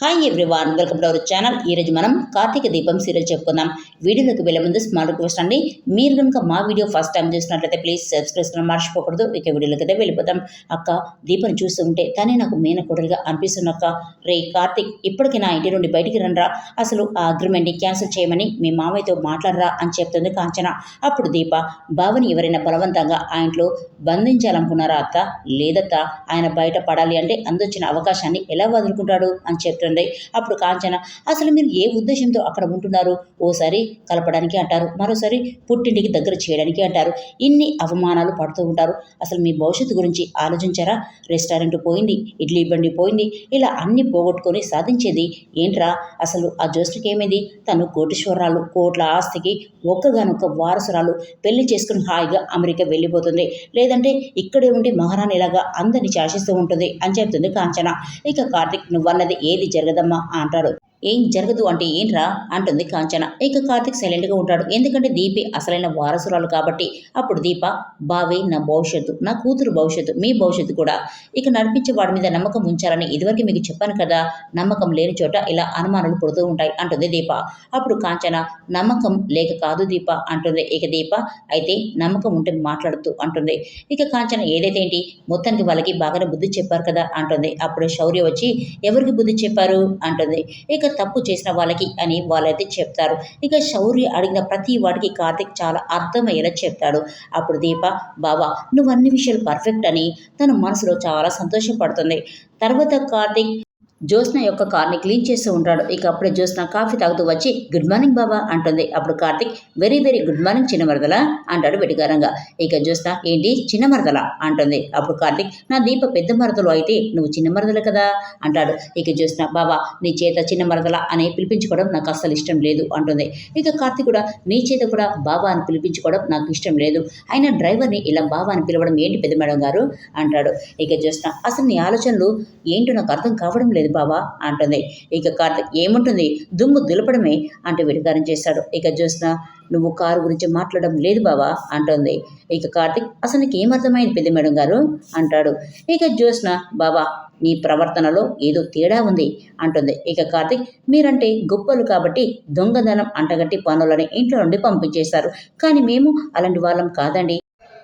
Hi everyone welcome to our channel ఈరోజు మనం కార్తీక దీపం సీరియల్ చెప్పుకుందాం. వీడియోలోకి వెళ్ళే ముందు స్మాల్ రిక్వెస్ట్ అండి. మీరు కనుక మా వీడియో ఫస్ట్ టైం చూసినట్లయితే ప్లీజ్ సబ్స్క్రైబ్ చేసుకుని మర్చిపోకూడదు. ఇక వీడియోలోకి అయితే వెళ్ళిపోతాం. అక్క దీపం చూస్తూ ఉంటే తనే నాకు మేనకోడలుగా అనిపిస్తున్న అక్క. రే కార్తీక్ ఇప్పటికీ నా ఇంటి నుండి బయటికి రండ్రా. అసలు ఆ అగ్రిమెంట్ని క్యాన్సిల్ చేయమని మీ మామయ్యతో మాట్లాడరా అని చెప్తుంది కాంచన. అప్పుడు దీప బావని ఎవరైనా బలవంతంగా ఆ ఇంట్లో బంధించాలనుకున్నారా అత్త? లేదత్త ఆయన బయట పడాలి అంటే అందొచ్చిన అవకాశాన్ని ఎలా వదులుకుంటాడు? అని చెప్తుంది అప్పుడు కాంచన అసలు మీరు ఏ ఉద్దేశంతో అక్కడ ఉంటున్నారు? ఓసారి కలపడానికి అంటారు. మరోసారి పుట్టింటికి దగ్గర చేయడానికి అంటారు. ఇన్ని అవమానాలు పడుతూ ఉంటారు. అసలు మీ భవిష్యత్తు గురించి ఆలోచించారా? రెస్టారెంట్ పోయింది ఇడ్లీ బండి పోయింది ఇలా అన్ని పోగొట్టుకొని సాధించేది ఏంట్రా? అసలు ఆ జోస్టికి ఏమైంది? తను కోటీశ్వరరాలు కోట్ల ఆస్తికి ఒక్కగానొక్క వారసురాలు. పెళ్ళి చేసుకుని హాయిగా అమెరికా వెళ్ళిపోతుంది. లేదంటే ఇక్కడే ఉండి మహారాణిలాగా అందరిని శాసిస్తూ ఉంటుంది అని చెప్తుంది కాంచన. ఇక కార్తిక్ నువ్వన్నది ఏది జరగదమ్మా అంటాడు ఏం జరగదు అంటే ఏంట్రా? అంటుంది కాంచన. ఇక కార్తిక్ సైలెంట్గా ఉంటాడు. ఎందుకంటే దీపి అసలైన వారసురాలు కాబట్టి అప్పుడు దీప బావే నా భవిష్యత్తు నా కూతురు భవిష్యత్తు మీ భవిష్యత్తు కూడా. ఇక నడిపించే వాడి మీద నమ్మకం ఉంచాలని ఇదివరకు మీకు చెప్పాను కదా నమ్మకం లేని చోట ఇలా అనుమానాలు పుడుతూ ఉంటాయి అంటుంది దీప. అప్పుడు కాంచన నమ్మకం లేక కాదు దీప అంటుంది. ఇక దీప అయితే నమ్మకం ఉంటే మాట్లాడుతూ అంటుంది. ఇక కాంచన ఏదైతే ఏంటి? మొత్తానికి వాళ్ళకి బాగానే బుద్ధి చెప్పారు కదా అంటుంది. అప్పుడు శౌర్య వచ్చి ఎవరికి బుద్ధి చెప్పారు? అంటుంది. ఇక తప్పు చేసిన వాళ్ళకి అని వాళ్ళైతే చెప్తారు. ఇక శౌర్య అడిగిన ప్రతి వాడికి కార్తిక్ చాలా అర్థమయ్యేలా చెప్తాడు. అప్పుడు దీప బావా నువ్వు అన్ని విషయాలు పర్ఫెక్ట్ అని తన మనసులో చాలా సంతోషపడుతుంది తర్వాత కార్తిక్ జ్యోత్స్న యొక్క కార్ని క్లీన్ చేస్తూ ఉంటాడు. ఇక అప్పుడే జ్యోత్స్న కాఫీ తాగుతూ వచ్చి గుడ్ మార్నింగ్ బాబా అంటుంది. అప్పుడు Karthik very very good morning చిన్న మరదలా అంటాడు వెటిగారంగా ఇక జ్యోత్స్న ఏంటి చిన్న మరదలా అంటుంది. అప్పుడు కార్తిక్ నా దీప పెద్ద మరదలు అయితే నువ్వు చిన్నమరదలు కదా అంటాడు. ఇక జ్యోత్స్న బాబా నీ చేత చిన్నమరదల అని పిలిపించుకోవడం నాకు అస్సలు ఇష్టం లేదు అంటుంది. ఇక కార్తిక్ కూడా నీ చేత కూడా బాబా అని పిలిపించుకోవడం నాకు ఇష్టం లేదు. అయినా డ్రైవర్ని ఇలా బాబా అని పిలవడం ఏంటి పెద్ద మేడం గారు? అంటాడు. ఇక జ్యోత్స్న అసలు నీ ఆలోచనలు ఏంటో నాకు అర్థం కావడం లేదు బావా అంటుంది. ఇక కార్తిక్ ఏముంటుంది? దుమ్ము దులపడమే అంటూ వెటికారం చేశాడు. ఇక జ్యోత్స్న నువ్వు కారు గురించి మాట్లాడడం లేదు బావా అంటుంది. ఇక కార్తిక్ అసలు నీకు ఏమర్థమైంది పెద్ద మేడం గారు? అంటాడు. ఇక జ్యోత్స్న బావా నీ ప్రవర్తనలో ఏదో తేడా ఉంది అంటుంది. ఇక కార్తిక్ మీరంటే గొప్పలు కాబట్టి దొంగదనం అంటగట్టి పనులని ఇంట్లో నుండి పంపించేశారు. కానీ మేము అలాంటి వాళ్ళం కాదండి.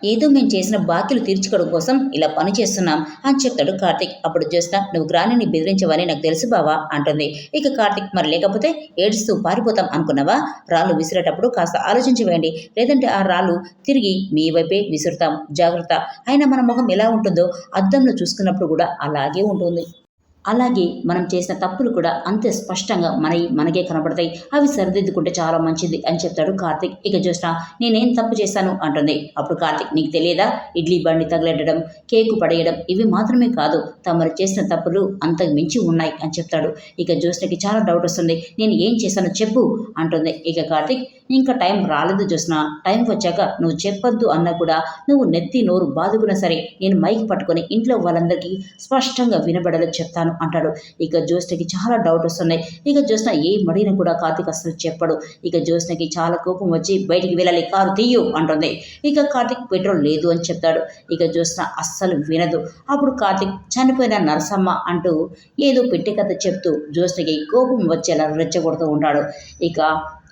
ఏదో మేము చేసిన బాకీలు తీర్చుకోవడం కోసం ఇలా పని చేస్తున్నాం అని చెప్తాడు కార్తిక్. అప్పుడు చూస్తా నువ్వు గ్రానిని బెదిరించవని నాకు తెలుసు బావా అంటుంది. ఇక కార్తిక్ మరి లేకపోతే ఏడుస్తూ పారిపోతాం అనుకున్నావా? రాళ్ళు విసిరేటప్పుడు కాస్త ఆలోచించి వేయండి. లేదంటే ఆ రాళ్ళు తిరిగి మీ వైపే విసురుతాం. జాగ్రత్త. అయినా మన ముఖం ఎలా ఉంటుందో అద్దంలో చూసుకున్నప్పుడు కూడా అలాగే ఉంటుంది. అలాగే మనం చేసిన తప్పులు కూడా అంతే స్పష్టంగా మన మనకే కనబడతాయి. అవి సరిదిద్దుకుంటే చాలా మంచిది అని చెప్తాడు కార్తిక్. ఇక చూసిన నేనేం తప్పు చేశాను? అంటుంది. అప్పుడు కార్తిక్ నీకు తెలియదా? ఇడ్లీ బండి తగలెట్టడం కేకు పడేయడం ఇవి మాత్రమే కాదు. తమరు చేసిన తప్పులు అంతకు మించి ఉన్నాయి అని చెప్తాడు. ఇక జ్యోష్ణకి చాలా డౌట్ వస్తుంది. నేను ఏం చేశానో చెప్పు అంటుంది. ఇక కార్తిక్ ఇంకా టైం రాలేదు జ్యోత్స్న. టైం వచ్చాక నువ్వు చెప్పొద్దు అన్నా కూడా నువ్వు నెత్తి నోరు బాదుకున్నా సరే నేను మైక్ పట్టుకొని ఇంట్లో వాళ్ళందరికీ స్పష్టంగా వినబడేలా చెప్తాను అంటాడు. ఇక జ్యోత్స్నకి చాలా డౌట్ వస్తున్నాయి. ఇక జ్యోత్స్న ఏ మడినా కూడా కార్తీక్ అసలు చెప్పడు. ఇక జ్యోత్స్నకి చాలా కోపం వచ్చి బయటికి వెళ్ళాలి కారు తీయు అంటుంది. ఇక కార్తీక్ పెట్రోల్ లేదు అని చెప్తాడు. ఇక జ్యోత్స్న అస్సలు వినదు. అప్పుడు కార్తీక్ చనిపోయిన నరసమ్మ అంటూ ఏదో పెట్టి కథ చెప్తూ జ్యోత్స్నకి కోపం వచ్చేలా రెచ్చగొడుతూ ఉంటాడు. ఇక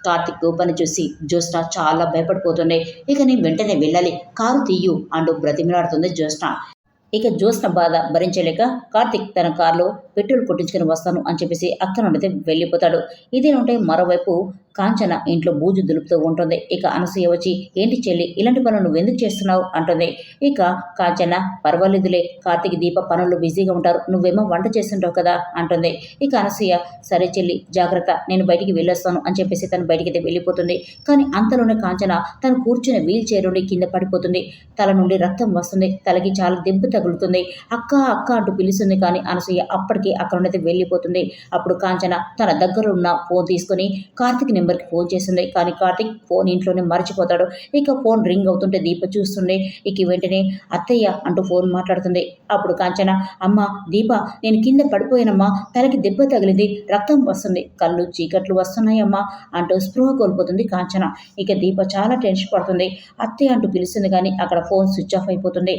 కార్తిక్ గోపని చూసి జ్యోత్స్న చాలా భయపడిపోతుంది ఇక నేను వెంటనే వెళ్ళాలి. కారు తీయు అంటూ బ్రతిమలాడుతుంది జ్యోత్స్న. ఇక జ్యోత్స్న బాధ భరించలేక కార్తిక్ తన కారులో పెట్రోల్ కొట్టించుకుని వస్తాను అని చెప్పేసి అక్కడ నుండి వెళ్ళిపోతాడు ఇదేనుంటే మరోవైపు కాంచన ఇంట్లో బూజు దులుపుతూ ఉంటుంది. ఇక అనసూయ వచ్చి ఏంటి చెల్లి ఇలాంటి పనులు నువ్వు ఎందుకు చేస్తున్నావు? అంటుంది. ఇక కాంచన పర్వాలేదులే కార్తీక్ దీప పనులు బిజీగా ఉంటారు. నువ్వేమో వంట చేస్తుంటావు కదా? అంటుంది. ఇక అనసూయ సరే చెల్లి జాగ్రత్త నేను బయటికి వెళ్ళొస్తాను అని చెప్పేసి తను బయటికి వెళ్ళిపోతుంది. కానీ అంతలోనే కాంచన తను కూర్చుని వీల్ చైర్ నుండి కింద పడిపోతుంది. తల నుండి రక్తం వస్తుంది. తలకి చాలా దెబ్బ తగులుతుంది. అక్క అక్క అంటూ పిలుస్తుంది. కానీ అనసూయ అప్పటికి అక్కడ నుండి వెళ్ళిపోతుంది అప్పుడు కాంచన తన దగ్గర ఉన్న ఫోన్ తీసుకొని కార్తీక్ నెంబర్కి ఫోన్ చేస్తుంది కానీ కార్తీక్ ఫోన్ ఇంట్లోనే మర్చిపోతాడు. ఇక ఫోన్ రింగ్ అవుతుంటే దీప చూస్తుంది ఇక వెంటనే అత్తయ్య అంటూ ఫోన్ మాట్లాడుతుంది అప్పుడు కాంచన అమ్మ దీప నేను కింద పడిపోయానమ్మా. తలకి దెబ్బ తగిలింది. రక్తం వస్తుంది. కళ్ళు చీకట్లు వస్తున్నాయమ్మా అంటూ స్పృహ కోల్పోతుంది కాంచన. ఇక దీప చాలా టెన్షన్ పడుతుంది. అత్తయ్య అంటూ పిలుస్తుంది కానీ అక్కడ ఫోన్ స్విచ్ ఆఫ్ అయిపోతుంది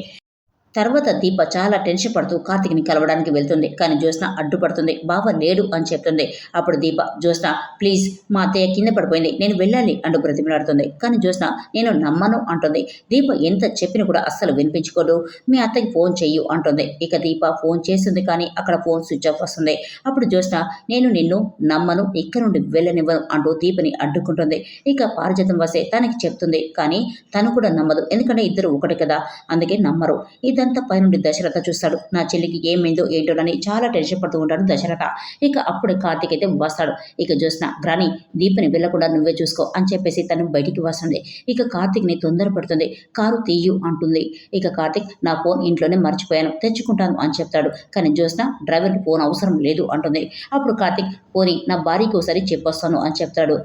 తర్వాత దీప చాలా టెన్షన్ పడుతూ కార్తిక్ని కలవడానికి వెళ్తుంది. కానీ జ్యోత్స్న అడ్డుపడుతుంది. బావ లేడు అని చెప్తుంది. అప్పుడు దీప జ్యోత్స్న ప్లీజ్ మా అత్తయ్య కింద పడిపోయింది. నేను వెళ్ళాలి అంటూ బ్రతిమలాడుతుంది. కానీ జ్యోత్స్న నేను నమ్మను అంటుంది. దీప ఎంత చెప్పినా కూడా అస్సలు వినిపించుకోదు. మీ అత్తకి ఫోన్ చెయ్యు అంటుంది. ఇక దీప ఫోన్ చేస్తుంది కానీ అక్కడ ఫోన్ స్విచ్ ఆఫ్ వస్తుంది. అప్పుడు జ్యోత్స్న నేను నిన్ను నమ్మను ఇక్కడ నుండి వెళ్ళనివ్వను అంటూ దీపని అడ్డుకుంటుంది. ఇక పారిజాతం వస్తే తనకి చెప్తుంది. కానీ తను కూడా నమ్మదు. ఎందుకంటే ఇద్దరు ఒకటి కదా. అందుకే నమ్మరు. ఇద్దరు ఇదంతా పైనుండి దశరథ చూస్తాడు. నా చెల్లికి ఏమైందో ఏంటోనని చాలా టెన్షన్ పడుతూ ఉంటాడు దశరథ. ఇక అప్పుడే కార్తీక్ అయితే వస్తాడు. ఇక చూసిన గ్రాని దీపని వెళ్ళకుండా నువ్వే చూసుకో అని చెప్పేసి తను బయటికి వస్తుంది. ఇక కార్తీక్ని తొందరపడుతుంది కారు తీయు అంటుంది. ఇక కార్తీక్ నా ఫోన్ ఇంట్లోనే మర్చిపోయాను తెచ్చుకుంటాను అని చెప్తాడు. కానీ జ్యోత్స్న డ్రైవర్కి ఫోన్ అవసరం లేదు అంటుంది. అప్పుడు కార్తీక్ పోనీ నా భార్యకి ఒకసారి చెప్పొస్తాను అని చెప్తాడు.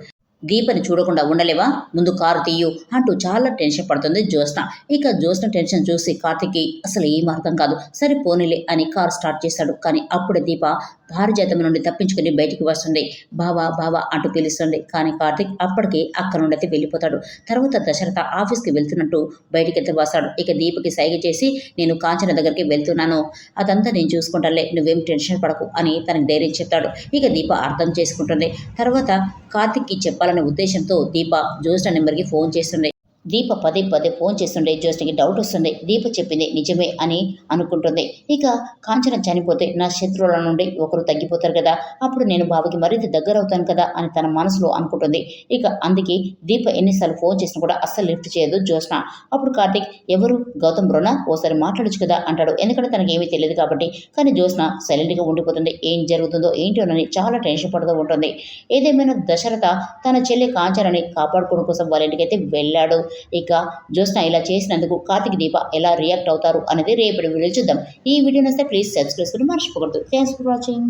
దీపని చూడకుండా ఉండలేవా? ముందు కారు తీయు అంటూ చాలా టెన్షన్ పడుతుంది జ్యోత్స్న. ఇక జ్యోత్స్న టెన్షన్ చూసి కార్తిక్కి అసలు ఏం అర్థం కాదు. సరే పోనీలే అని కారు స్టార్ట్ చేస్తాడు. కానీ అప్పుడే దీప పారిజాతం నుండి తప్పించుకుని బయటికి వస్తుంది. బావా బావా అంటూ పిలుస్తుంది. కానీ కార్తిక్ అప్పటికే అక్కడ నుండి అయితే వెళ్ళిపోతాడు. తర్వాత దశరథ ఆఫీస్కి వెళ్తున్నట్టు బయటికి అయితే వస్తాడు. ఇక దీపకి సైగ చేసి నేను కాంచన దగ్గరికి వెళ్తున్నాను. అదంతా నేను చూసుకుంటానులే నువ్వేం టెన్షన్ పడకు అని తనకు ధైర్యం చెప్తాడు. ఇక దీప అర్థం చేసుకుంటుంది. తర్వాత కార్తిక్కి చెప్పాలని ఉద్దేశంతో దీప జ్యోత్స్న నెంబర్కి ఫోన్ చేస్తుండే. దీప పదే పదే ఫోన్ చేస్తుండే జ్యోత్స్నకి డౌట్ వస్తుంది దీప చెప్పింది నిజమే అని అనుకుంటుంది. ఇక కాంచన చనిపోతే నా శత్రువుల నుండి ఒకరు తగ్గిపోతారు కదా అప్పుడు నేను బాబుకి మరింత దగ్గర అవుతాను కదా అని తన మనసులో అనుకుంటుంది. ఇక అందుకే దీప ఎన్నిసార్లు ఫోన్ చేసినా కూడా అస్సలు లిఫ్ట్ చేయదు జ్యోత్స్న. అప్పుడు కార్తిక్ ఎవరు? గౌతమ్ బ్రోనా ఓసారి మాట్లాడొచ్చు కదా అంటాడు. ఎందుకంటే తనకి ఏమీ తెలియదు కాబట్టి. కానీ జ్యోత్స్న సైలెంట్గా ఉండిపోతుంది. ఏం జరుగుతుందో ఏంటోనని చాలా టెన్షన్ పడుతూ ఉంటుంది. ఏదేమైనా దశరథ తన చెల్లి కాంచనని కాపాడుకోవడం కోసం వాళ్ళ ఇంటికైతే వెళ్ళాడు. ఇక జ్యోత్స్న ఇలా చేసినందుకు కార్తిక్ దీప ఎలా రియాక్ట్ అవుతారు అనేది రేపటి వీడియో చూద్దాం. ఈ వీడియో నస్తే ప్లీజ్ సబ్స్క్రైబ్ చేసుకుని మర్చిపోకూడదు. Thanks for watching